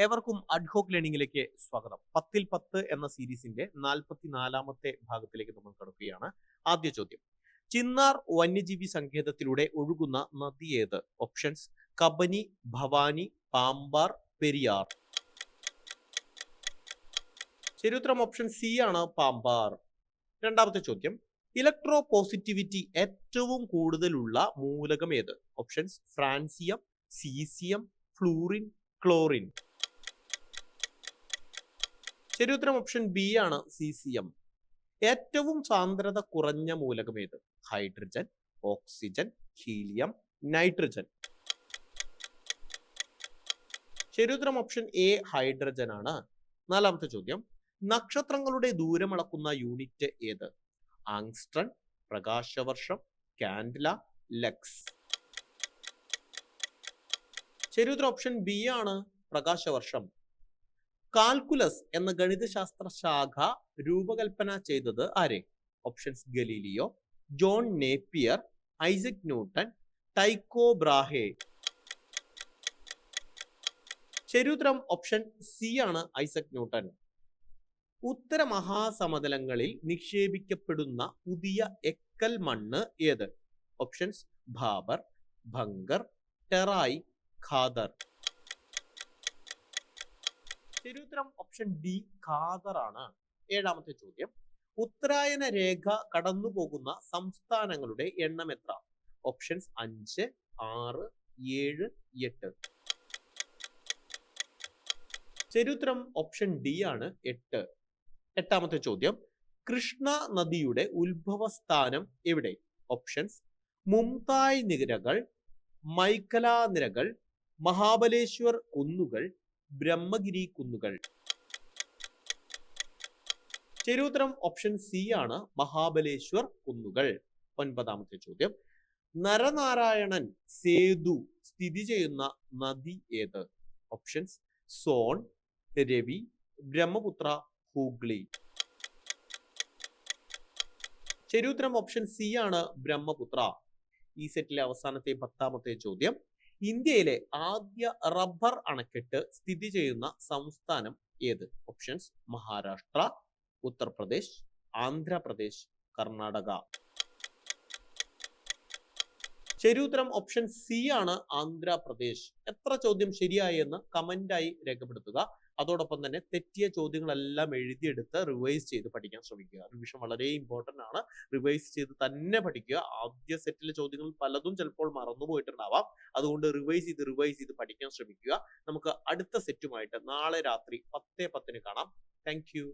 ഏവർക്കും അഡ്ഹോക് ലേണിംഗിലേക്ക് സ്വാഗതം. പത്തിൽ പത്ത് എന്ന സീരീസിന്റെ നാൽപ്പത്തി നാലാമത്തെ ഭാഗത്തിലേക്ക് നമ്മൾ കടക്കുകയാണ്. ആദ്യ ചോദ്യം. ചിന്നാർ വന്യജീവി സങ്കേതത്തിലൂടെ ഒഴുകുന്ന നദി ഏത്? ഓപ്ഷൻസ് കബനി ഭവാനി പാമ്പാർ പെരിയാർ. ശരിയുത്തരം ഓപ്ഷൻ സി ആണ് പാമ്പാർ. രണ്ടാമത്തെ ചോദ്യം. ഇലക്ട്രോ പോസിറ്റിവിറ്റി ഏറ്റവും കൂടുതലുള്ള മൂലകം ഏത്? Options francium caesium fluorine chlorine. ശരിയുത്തരം ഓപ്ഷൻ ബി ആണ് സി സി എം ഏറ്റവും സാന്ദ്രത കുറഞ്ഞ മൂലകം ഏത്? Hydrogen oxygen helium nitrogen. ശരിയുത്തരം ഓപ്ഷൻ എ ഹൈഡ്രജൻ ആണ്. നാലാമത്തെ ചോദ്യം. നക്ഷത്രങ്ങളുടെ ദൂരമളക്കുന്ന യൂണിറ്റ് ഏത്? ആങ്സ്ട്രൺ പ്രകാശവർഷം കാൻഡില ലക്സ്. ശരിയുത്തരം ഓപ്ഷൻ ബി ആണ് പ്രകാശവർഷം. കാൽക്കുലസ് എന്ന ഗണിതശാസ്ത്ര ശാഖ രൂപകൽപ്പന ചെയ്തത് ആരെ? Options Galileo John Napier Isaac Newton Tycho Brahe. ശരിയുത്തരം ഓപ്ഷൻ സി ആണ് ഐസക് ന്യൂട്ടൺ ഉത്തര മഹാസമതലങ്ങളിൽ നിക്ഷേപിക്കപ്പെടുന്ന പുതിയ എക്കൽ മണ്ണ് ഏത്? ഓപ്ഷൻസ് ഭാബർ ഭങ്കർ ടെറായി ഖാദർ. ശരിയുത്തരം ഓപ്ഷൻ ഡി ഖാദർ ആണ്. ഏഴാമത്തെ ചോദ്യം. ഉത്തരായന രേഖ കടന്നു പോകുന്ന സംസ്ഥാനങ്ങളുടെ എണ്ണം എത്ര? ഓപ്ഷൻസ് അഞ്ച് ആറ് ഏഴ് എട്ട്. ചരിത്രം ഓപ്ഷൻ ഡി ആണ് എട്ട്. എട്ടാമത്തെ ചോദ്യം. കൃഷ്ണ നദിയുടെ ഉത്ഭവസ്ഥാനം എവിടെ? ഓപ്ഷൻസ് മുംതായ് നിരകൾ മൈക്കല നിരകൾ മഹാബലേശ്വർ കുന്നുകൾ ബ്രഹ്മഗിരി കുന്നുകൾ. ശരിയുത്തരം ഓപ്ഷൻ സി ആണ് മഹാബലേശ്വർ കുന്നുകൾ. ഒൻപതാമത്തെ ചോദ്യം. നരനാരായണൻ സേതു സ്ഥിതി ചെയ്യുന്ന നദി ഏത്? ഓപ്ഷൻസ് സോൺ രവി ബ്രഹ്മപുത്ര ഹൂഗ്ലി. ശരിയുത്തരം ഓപ്ഷൻ സി ആണ് ബ്രഹ്മപുത്ര. ഈ സെറ്റിലെ അവസാനത്തെ പത്താമത്തെ ചോദ്യം. ഇന്ത്യയിലെ ആദ്യ റബ്ബർ അണക്കെട്ട് സ്ഥിതി ചെയ്യുന്ന സംസ്ഥാനം ഏത്? ഓപ്ഷൻസ് മഹാരാഷ്ട്ര ഉത്തർപ്രദേശ് ആന്ധ്രാപ്രദേശ് കർണാടക. ശരിയുത്തരം ഓപ്ഷൻ സി ആണ് ആന്ധ്രാപ്രദേശ്. എത്ര ചോദ്യം ശരിയായി എന്ന് കമന്റായി രേഖപ്പെടുത്തുക. അതോടൊപ്പം തന്നെ തെറ്റിയ ചോദ്യങ്ങളെല്ലാം എഴുതിയെടുത്ത് റിവൈസ് ചെയ്ത് പഠിക്കാൻ ശ്രമിക്കുക. റിവിഷൻ വളരെ ഇമ്പോർട്ടന്റ് ആണ്. റിവൈസ് ചെയ്ത് തന്നെ പഠിക്കുക. ആദ്യ സെറ്റിലെ ചോദ്യങ്ങൾ പലതും ചിലപ്പോൾ മറന്നുപോയിട്ടുണ്ടാവാം അതുകൊണ്ട് റിവൈസ് ചെയ്ത് റിവൈസ് ചെയ്ത് പഠിക്കാൻ ശ്രമിക്കുക. നമുക്ക് അടുത്ത സെറ്റുമായിട്ട് നാളെ രാത്രി പത്തേ പത്തിന് കാണാം. Thank you